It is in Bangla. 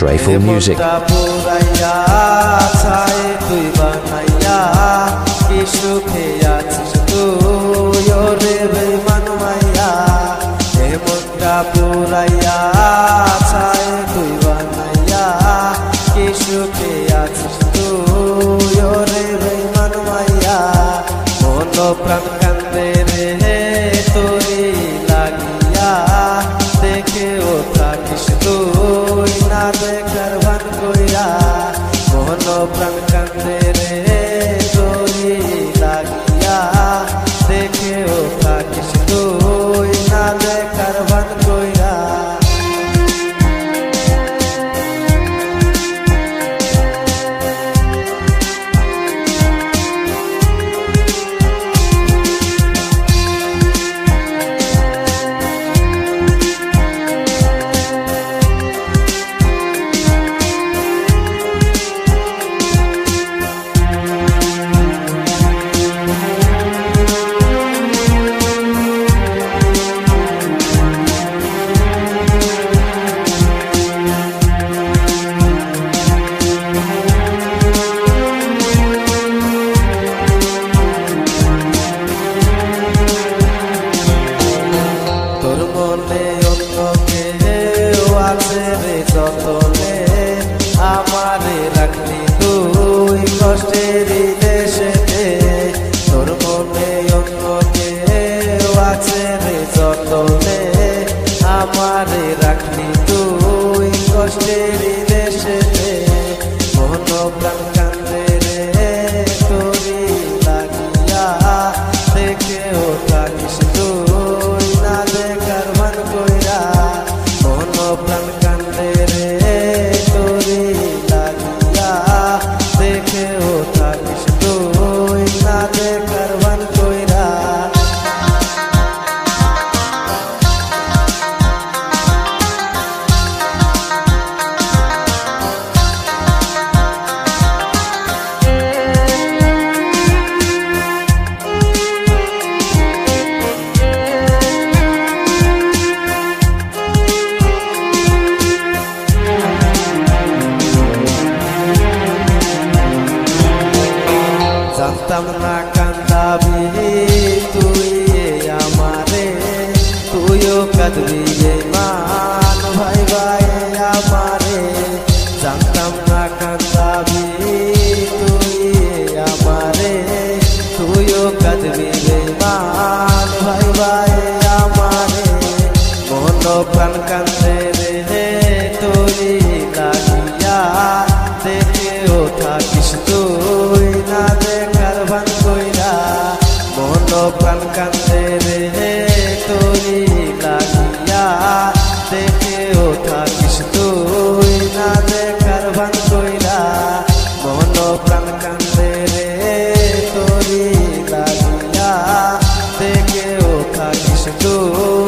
X-Ray Music. কইরা কোন প্রাণ কান্দে রে। কামনা কান্দাবি তুই আমারে। তুইও কাঁদবি মান ভাই ভাই আমারে। জানতাম না কান্দাবি তুই আমারে। তুইও কাঁদবি মান ভাই ভাই আমারে। মন প্রাণ কান্দে রে তুই লাগিয়া দেখেও থাকিস তো